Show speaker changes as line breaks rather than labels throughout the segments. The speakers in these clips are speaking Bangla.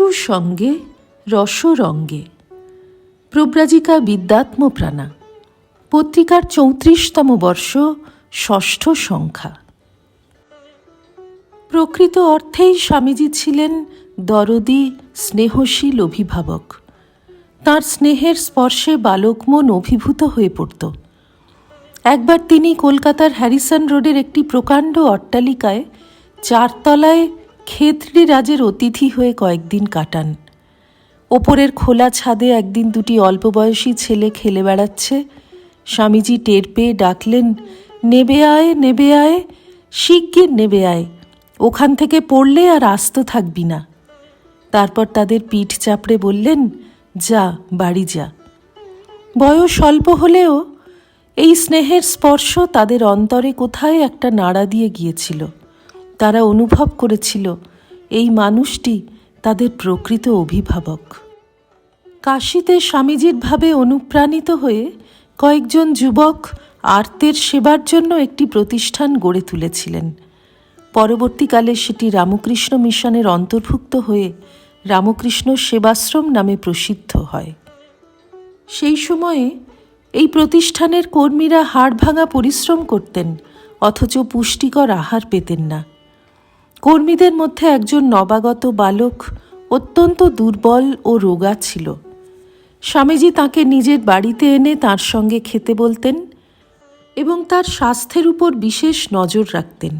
শিশুর সঙ্গে রসরঙ্গে। প্রব্রাজিকা বিদ্যাত্ম প্রাণা পত্রিকার চৌত্রিশতম বর্ষ, ষষ্ঠ সংখ্যা। প্রকৃত অর্থেই স্বামীজি ছিলেন দরদি, স্নেহশীল অভিভাবক। তার স্নেহের স্পর্শে বালক মন অভিভূত হয়ে পড়ত। একবার তিনি কলকাতার হ্যারিসন রোডের একটি প্রকাণ্ড অট্টালিকায় চারতলায় খেতড়ি রাজের অতিথি হয়ে কয়েকদিন কাটান। ওপরের খোলা ছাদে একদিন দুটি অল্প বয়সী ছেলে খেলে বেড়াচ্ছে। স্বামীজি টের পেয়ে ডাকলেন, নেবে আয় নেবে আয়, শিগগির নেবে আয়। ওখান থেকে পড়লে আর আস্ত থাকবি না। তারপর তাদের পিঠ চাপড়ে বললেন, যা, বাড়ি যা। বয়স অল্প হলেও এই স্নেহের স্পর্শ তাদের অন্তরে কোথায় একটা নাড়া দিয়ে গিয়েছিল। তারা অনুভব করেছিল, এই মানুষটি তাদের প্রকৃত অভিভাবক। কাশিতে স্বামীজির ভাবে অনুপ্রাণিত হয়ে কয়েকজন যুবক আর্তের সেবার জন্য একটি প্রতিষ্ঠান গড়ে তুলেছিলেন। পরবর্তীকালে সেটি রামকৃষ্ণ মিশনের অন্তর্ভুক্ত হয়ে রামকৃষ্ণ সেবাশ্রম নামে প্রসিদ্ধ হয়। সেই সময়ে এই প্রতিষ্ঠানের কর্মীরা হাড় ভাঙা পরিশ্রম করতেন, অথচ পুষ্টিকর আহার পেতেন না। কর্মীদের মধ্যে একজন নবাগত বালক অত্যন্ত দুর্বল ও রোগা ছিল। স্বামীজি তাকে নিজের বাড়িতে এনে তার সঙ্গে খেতে বলতেন এবং তার স্বাস্থ্যের উপর বিশেষ নজর রাখতেন।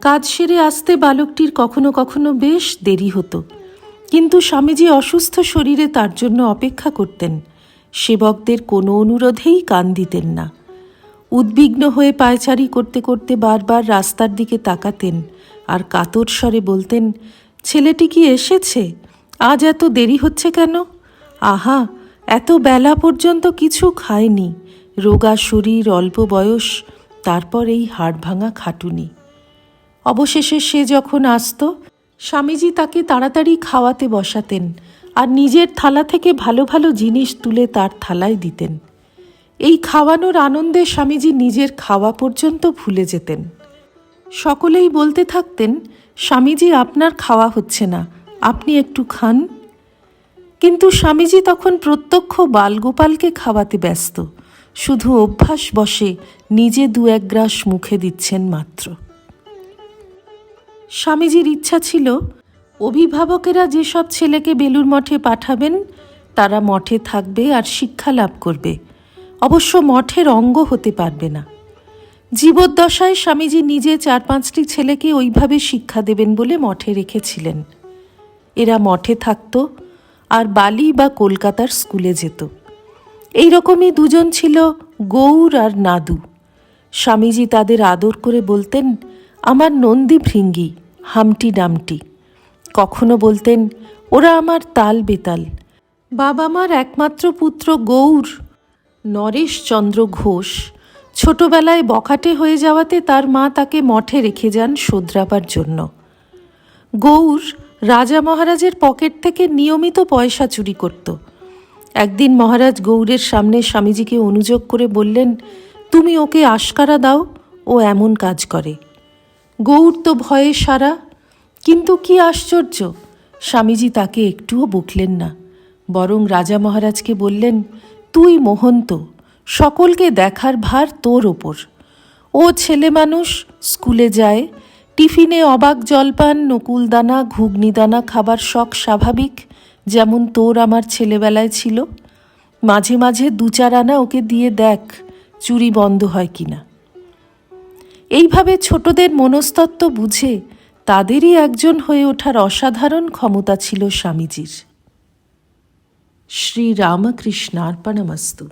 কাজ সেরে আসতে বালকটির কখনো কখনো বেশ দেরি হতো, কিন্তু স্বামীজি অসুস্থ শরীরে তার জন্য অপেক্ষা করতেন। সেবকদের কোনো অনুরোধেই কান দিতেন না। উদ্বিগ্ন হয়ে পায়চারি করতে করতে বারবার রাস্তার দিকে তাকাতেন আর কাতর স্বরে বলতেন, ছেলেটি কি এসেছে? আজ এত দেরি হচ্ছে কেন? আহা, এত বেলা পর্যন্ত কিছু খায়নি। রোগা শরীর, অল্প বয়স, তারপর এই হাড় ভাঙা খাটুনি। অবশেষে সে যখন আসত, স্বামীজি তাকে তাড়াতাড়ি খাওয়াতে বসাতেন আর নিজের থালা থেকে ভালো ভালো জিনিস তুলে তার থালায় দিতেন। এই খাওয়ানোর আনন্দে স্বামীজি নিজের খাওয়া পর্যন্ত ভুলে যেতেন। সকলেই বলতে থাকতেন, স্বামীজি, আপনার খাওয়া হচ্ছে না, আপনি একটু খান। কিন্তু স্বামীজি তখন প্রত্যক্ষ বালগোপালকে খাওয়াতে ব্যস্ত। শুধু অভ্যাস বসে নিজে দু এক গ্রাস মুখে দিচ্ছেন মাত্র। স্বামীজির ইচ্ছা ছিল, অভিভাবকেরা যেসব ছেলেকে বেলুর মঠে পাঠাবেন, তারা মঠে থাকবে আর শিক্ষা লাভ করবে। অবশ্য মঠের অঙ্গ হতে পারবে না। জীবদ্দশায় স্বামীজি নিজে চার পাঁচটি ছেলেকে ওইভাবে শিক্ষা দেবেন বলে মঠে রেখেছিলেন। এরা মঠে থাকত আর বালি বা কলকাতার স্কুলে যেত। এই রকমই দুজন ছিল গৌর আর নাদু। স্বামীজি তাদের আদর করে বলতেন, আমার নন্দী ভৃঙ্গি, হামটি ডামটি কখনো বলতেন, ওরা আমার তাল বেতাল। বাবা মার একমাত্র পুত্র গৌর। নরেশচন্দ্র ঘোষ ছোটবেলায় বখাটে হয়ে যাওয়াতে তার মা তাকে মঠে রেখে যান শোধরাবার জন্য। গৌর রাজা মহারাজের পকেট থেকে নিয়মিত পয়সা চুরি করত। একদিন মহারাজ গৌরের সামনে স্বামীজিকে অনুযোগ করে বললেন, তুমি ওকে আশকারা দাও, ও এমন কাজ করে। গৌর তো ভয়ে সারা, কিন্তু কি আশ্চর্য, স্বামীজি তাকে একটুও বকলেন না। বরং রাজা মহারাজকে বললেন তুই মহন্ত, সকলকে দেখার ভার তোর ওপর ও ছেলে মানুষ, স্কুলে যায়, টিফিনে অবাক জলপান, নকুলদানা, ঘুগনিদানা খাবার শখ স্বাভাবিক, যেমন তোর আমার ছেলেবেলায় ছিল। মাঝে মাঝে দু চার আনা ওকে দিয়ে দেখ, চুরি বন্ধ হয় কিনা। এইভাবে ছোটদের মনস্তত্ত্ব বুঝে তাদেরই একজন হয়ে ওঠার অসাধারণ ক্ষমতা ছিল স্বামীজির। ಶ್ರೀರಾಮಕೃಷ್ಣಾರ್ಪಣಮಸ್ತು